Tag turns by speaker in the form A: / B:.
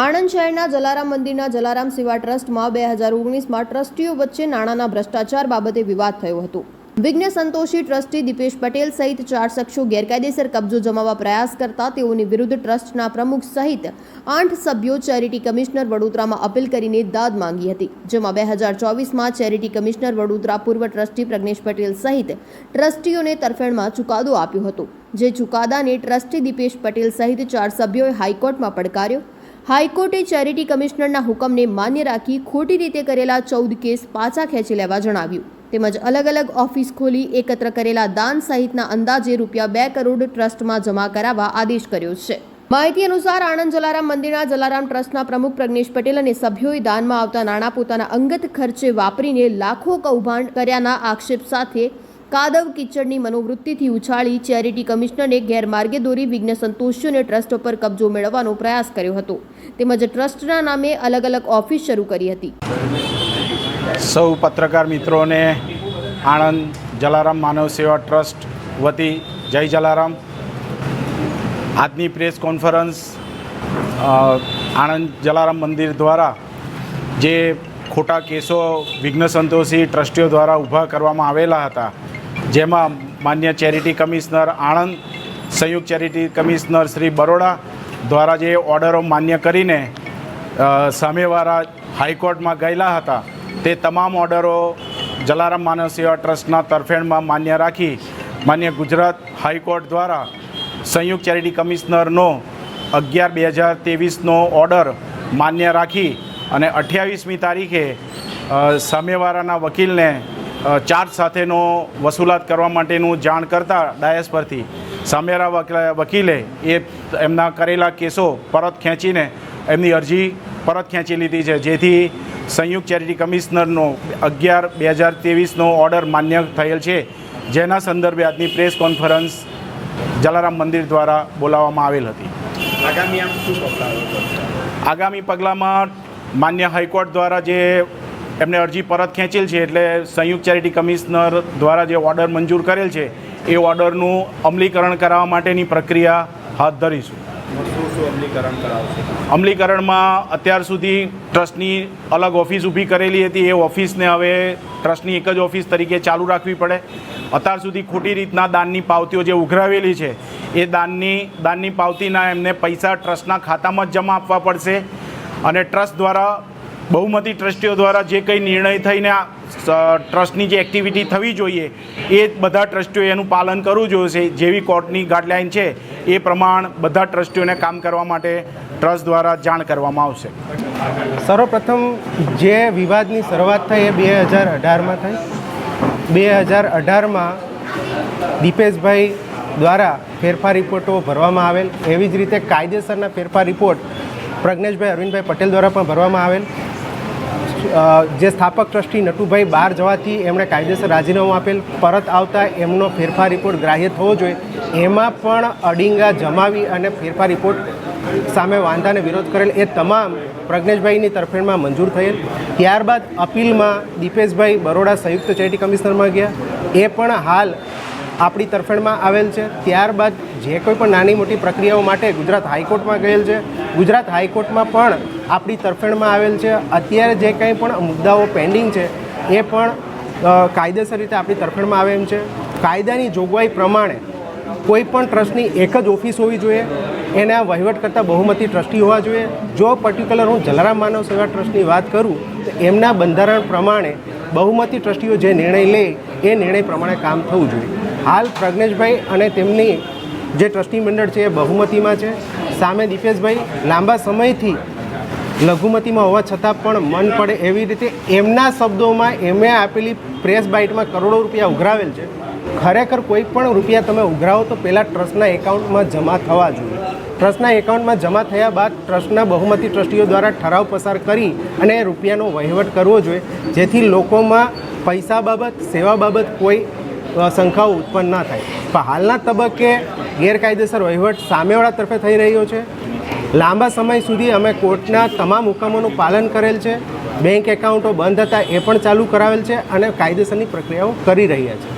A: આણંદ શહેરના જલારામ મંદિરના જલારામ સેવા ટ્રસ્ટમાં બે હજાર ઓગણીસમાં ટ્રસ્ટીઓ વચ્ચે નાણાંના ભ્રષ્ટાચાર બાબતે વિવાદ થયો હતો. વિઘ્ન સંતોષી ટ્રસ્ટી દીપેશ પટેલ સહિત ચાર શખ્સો ગેરકાયદેસર કબજો જમાવવા પ્રયાસ કરતા તેઓની વિરુદ્ધ ટ્રસ્ટના પ્રમુખ સહિત આઠ સભ્યો ચેરિટી કમિશનર વડોદરામાં અપીલ કરીને દાદ માંગી હતી. જેમાં બે હજાર ચોવીસમાં ચેરિટી કમિશનર વડોદરા પૂર્વ ટ્રસ્ટી પ્રજ્ઞેશ પટેલ સહિત ટ્રસ્ટીઓને તરફેણમાં ચુકાદો આપ્યો હતો. જે ચુકાદાને ટ્રસ્ટી દીપેશ પટેલ સહિત ચાર સભ્યોએ હાઈકોર્ટમાં પડકાર્યો. હાઈકોર્ટે ચેરિટી કમિશનરના હુકમને માન્ય રાખી ખોટી રીતે કરેલા ચૌદ કેસ પાછા ખેંચી લેવા જણાવ્યું. તેમજ અલગ અલગ ઓફિસ ખોલી એકત્ર કરેલા દાન સહિતના અંદાજે રૂપિયા બે કરોડ ટ્રસ્ટમાં જમા કરાવવા આદેશ કર્યો છે. માહિતી અનુસાર આણંદ જલારામ મંદિરના જલારામ ટ્રસ્ટના પ્રમુખ પ્રજ્ઞેશ પટેલ અને સભ્યોએ દાનમાં આવતા નાણાં પોતાના અંગત ખર્ચે વાપરીને લાખો કૌભાંડ કર્યાના આક્ષેપ સાથે કાદવ કિચડની મનોવૃત્તિથી ઉછાળી ચેરિટી કમિશનરને ગેરમાર્ગે દોરી વિઘ્ન સંતોષીઓને ટ્રસ્ટ પર કબજો મેળવવાનો પ્રયાસ કર્યો હતો. તેમજ ટ્રસ્ટના નામે અલગ અલગ ઓફિસ શરૂ કરી હતી.
B: સૌ પત્રકાર મિત્રોને આણંદ જલારામ માનવ સેવા ટ્રસ્ટ વતી જય જલારામ. આજની પ્રેસ કોન્ફરન્સ આણંદ જલારામ મંદિર દ્વારા જે ખોટા કેસો વિઘ્ન સંતોષી ટ્રસ્ટીઓ દ્વારા ઊભા કરવામાં આવેલા હતા જેમાં માન્ય ચેરિટી કમિશનર આણંદ, સંયુક્ત ચેરિટી કમિશનર શ્રી બરોડા દ્વારા જે ઓર્ડરો માન્ય કરીને સામેવાળા હાઈકોર્ટમાં ગયેલા હતા, તે તમામ ઓર્ડરો જલારામ માનવ સેવા ટ્રસ્ટના તરફેણમાં માન્ય રાખી, માન્ય ગુજરાત હાઈકોર્ટ દ્વારા સંયુક્ત ચેરિટી કમિશનરનો અગિયાર બે હજાર ત્રેવીસનો ઓર્ડર માન્ય રાખી અને અઠ્યાવીસમી તારીખે સામેવાળાના વકીલને ચાર્જ સાથેનો વસૂલાત કરવા માટેનું જાણ કરતા ડાયસ પરથી સામેરા વકીલે એ એમના કરેલા કેસો પરત ખેંચીને એમની અરજી પરત ખેંચી લીધી છે. જેથી સંયુક્ત ચેરિટી કમિશનરનો અગિયાર બે હજાર ત્રેવીસનો ઓર્ડર માન્ય થયેલ છે. જેના સંદર્ભે આજની પ્રેસ કોન્ફરન્સ જલારામ મંદિર દ્વારા બોલાવવામાં આવેલ હતી.
C: આગામી
B: આગામી પગલામાં માન્ય હાઈકોર્ટ દ્વારા જે એમને અરજી પરત ખેંચેલ છે એટલે સંયુક્ત ચેરિટી કમિશનર દ્વારા જે ઓર્ડર મંજૂર કરેલ છે, એ ઓર્ડરનું અમલીકરણ કરાવવા માટેની પ્રક્રિયા હાથ ધરીશું. અમલીકરણમાં અત્યાર સુધી ટ્રસ્ટની અલગ ઓફિસ ઊભી કરેલી હતી, એ ઓફિસને હવે ટ્રસ્ટની એક જ ઓફિસ તરીકે ચાલુ રાખવી પડે. અત્યાર સુધી ખોટી રીતના દાનની પાવતીઓ જે ઉઘરાવેલી છે, એ દાનની દાનની પાવતીના એમને પૈસા ટ્રસ્ટના ખાતામાં જ જમા આપવા પડશે અને ટ્રસ્ટ દ્વારા બહુમતી ટ્રસ્ટીઓ દ્વારા જે કંઈ નિર્ણય થઈને આ ટ્રસ્ટની જે એક્ટિવિટી થવી જોઈએ, એ બધા ટ્રસ્ટીઓએ એનું પાલન કરવું જોઈએ જેવી કોર્ટની ગાઈડલાઇન છે, એ પ્રમાણ બધા ટ્રસ્ટીઓને કામ કરવા માટે ટ્રસ્ટ દ્વારા જાણ કરવામાં આવશે.
D: સર્વપ્રથમ જે વિવાદની શરૂઆત થઈ એ બે હજાર અઢારમાં થઈ. બે હજાર અઢારમાં દીપેશભાઈ દ્વારા ફેરફાર રિપોર્ટો ભરવામાં આવેલ. એવી જ રીતે કાયદેસરના ફેરફાર રિપોર્ટ પ્રજ્ઞેશભાઈ અરવિંદભાઈ પટેલ દ્વારા પણ ભરવામાં આવેલ. જે સ્થાપક ટ્રસ્ટી નટુભાઈ બહાર જવાથી એમણે કાયદેસર રાજીનામું આપેલ, પરત આવતા એમનો ફેરફાર રિપોર્ટ ગ્રાહ્ય થવો જોઈએ. એમાં પણ અડિંગા જમાવી અને ફેરફાર રિપોર્ટ સામે વાંધાને વિરોધ કરેલ એ તમામ પ્રજ્ઞેશભાઈની તરફેણમાં મંજૂર થયેલ. ત્યારબાદ અપીલમાં દીપેશભાઈ બરોડા સંયુક્ત ચેરિટી કમિશનરમાં ગયા. એ પણ હાલ આપણી તરફેણમાં આવેલ છે. ત્યારબાદ જે કોઈ પણ નાની મોટી પ્રક્રિયાઓ માટે ગુજરાત હાઈકોર્ટમાં ગયેલ છે. ગુજરાત હાઈકોર્ટમાં પણ આપણી તરફેણમાં આવેલ છે. અત્યારે જે કંઈ પણ મુદ્દાઓ પેન્ડિંગ છે, એ પણ કાયદેસર રીતે આપણી તરફેણમાં આવે એમ છે. કાયદાની જોગવાઈ પ્રમાણે કોઈ પણ ટ્રસ્ટની એક જ ઓફિસ હોવી જોઈએ. એના વહીવટ કરતાં બહુમતી ટ્રસ્ટી હોવા જોઈએ. જો પર્ટિક્યુલર હું જલારામ માનવ સેવા ટ્રસ્ટની વાત કરું, તો એમના બંધારણ પ્રમાણે બહુમતી ટ્રસ્ટીઓ જે નિર્ણય લે, એ નિર્ણય પ્રમાણે કામ થવું જોઈએ. હાલ પ્રજ્ઞેશભાઈ અને તેમની જે ટ્રસ્ટી મંડળ છે, એ બહુમતીમાં છે. સામે દીપેશભાઈ, લાંબા સમયથી લઘુમતીમાં હોવા છતાં પણ મન પડે એવી રીતે એમના શબ્દોમાં એમણે આપેલી પ્રેસ બાઇટમાં કરોડો રૂપિયા ઉઘરાવેલ છે. ખરેખર કોઈ પણ રૂપિયા તમે ઉઘરાવો તો પહેલાં ટ્રસ્ટના એકાઉન્ટમાં જમા થવા જોઈએ. ટ્રસ્ટના એકાઉન્ટમાં જમા થયા બાદ ટ્રસ્ટના બહુમતી ટ્રસ્ટીઓ દ્વારા ઠરાવ પસાર કરી અને રૂપિયાનો વહીવટ કરવો જોઈએ. જેથી લોકોમાં પૈસા બાબત, સેવા બાબત કોઈ શંકાઓ ઉત્પન્ન ના થાય. પણ હાલના તબક્કે ગેરકાયદેસર વહીવટ સામેવાળા તરફે થઈ રહ્યો છે. લાંબા સમય સુધી અમે કોર્ટના તમામ હુકમોનું પાલન કરેલ છે. બેંક એકાઉન્ટો બંધ હતા એ પણ ચાલુ કરાવેલ છે અને કાયદેસરની પ્રક્રિયાઓ કરી રહ્યા છે.